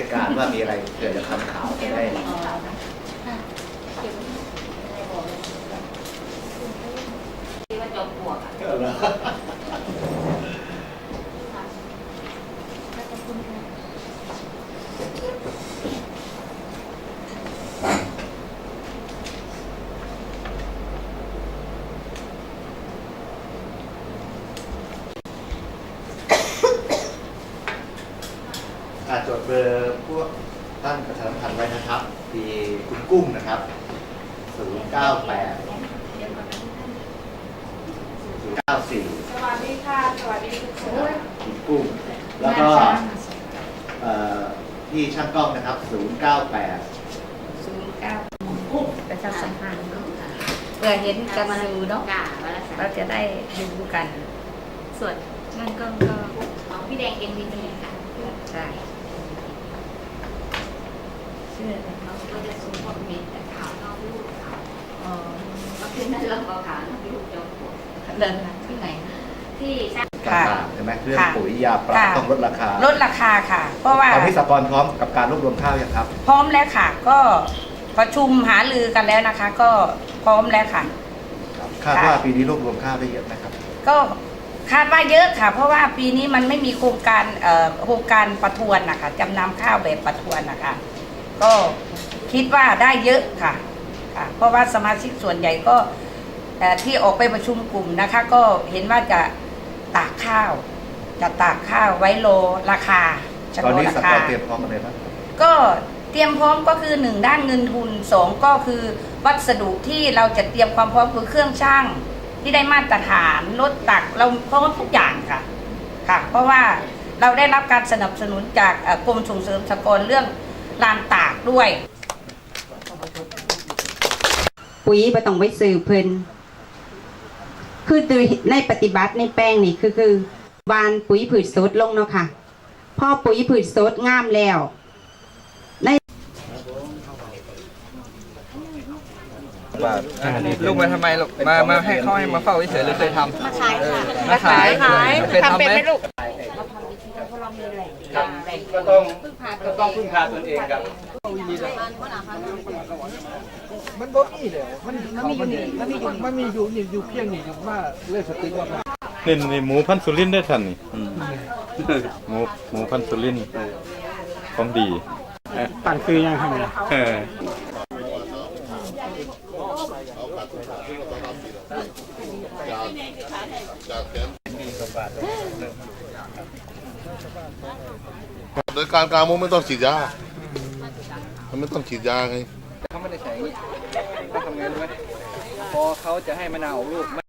ชการว่ามีอะไรเกิดจากทำข่าวจะได้ที่ว่าจอมปลวกอะอาจ จดเบอร์พวกท่านประชาสัมพันธ์ไว้นะครับมีคุณกุ้งนะครับ098 094สวัสดีค่ะ สวัสดีทุกคนคุณกุ้งแล้วก็เอ่อพี่ช่างกล้องนะครับ 098 ศูนย์เก้าประชาสัมพันธ์เนาะเพื่อเห็นกันอยู่เนาะกาวันละสามเราจะได้ดูกัน ส่วนนั่นก็ก็ของพี่แดงเอ็มวีนีค่ะ ใช่ ชื่ออะไรเขาก็จะส่งคอมเมนต์แต่ข่าวนอกลูกข่าวอ๋อก็คือนั่นเราก็ข่าวนอกลูกจอมปลวกเดินที่ไหนนะที่สร้างต่างๆใช่ไหมเรื่องค่ะปุ๋ยยาปลาค่ะ ต้องลดราคาลดราคาค่ะ เพราะว่า ตอนนี้สกรพร้อมกับการรวบรวมข้าวยังครับ พร้อมแล้วค่ะ ก็ประชุมหารือกันแล้วนะคะ ก็พร้อมแล้วค่ะ คาดว่าปีนี้รวบรวมข้าวได้เยอะไหมครับก็คาดว่าเยอะค่ะ เพราะว่าปีนี้มันไม่มีโครงการเอ่อโครงการประทวนนะคะจำนำข้าวแบบประทวนนะคะ ก็คิดว่าได้เยอะค่ะค่ะ เพราะว่าสมาชิกส่วนใหญ่ก็เอ่อที่ออกไปประชุมกลุ่มนะคะ ก็เห็นว่าจะตากข้าว จะตากข้าวไว้โลราคาเฉตอนพาะนี้ราสกคารเตรียมพร้อมอะไรบ้างก็เตรียมพร้อมก็คือหนึ่งด้านเงินทุนสองก็คือวัสดุที่เราจะเตรียมความพร้อมคือเครื่องช่างที่ได้มาตรฐานรถตักเราพร้อมทุกอย่างค่ะค่ะ เพราะว่าเราได้รับการสนับสนุนจากเอ่อกรมส่งเสริมสหกรณ์เรื่อง ลานตากด้วย ปุ๋ยบ่ต้องไปซื้อเพิ่นคือโดยในปฏิบัติในแป้งนี่คือคือวานปุ๋ยผืชสดลงเนาะค่ะพอปุ๋ยผืชสดงามแล้วลูกมาทำไมลูกมามาให้เขาให้มาเฝ้าเฉยๆหรือเคยทำมาขายค่ะมาขายเคยทำไหม ลูกก็ต้องก็ต้องพึ่งพาตนเองครับมันบ่มีเลยมันมันมีมันมีมันมีอยู่นี่อยู่เพียงนี่ว่าเรื่องสติว่านี่นี่หมูพันธุ์สุรินทร์ได้ทันนี่หมูหมูพันธุ์สุรินทร์ของดีตั้งคือยังทำไงเออ โดยการกลางมุ้งไม่ต้องฉีดยา มันไม่ต้องฉีดยาไง เขาไม่ได้ใช้เขาทำไงรู้ไหมพอเขาจะให้มะนาวออกลูก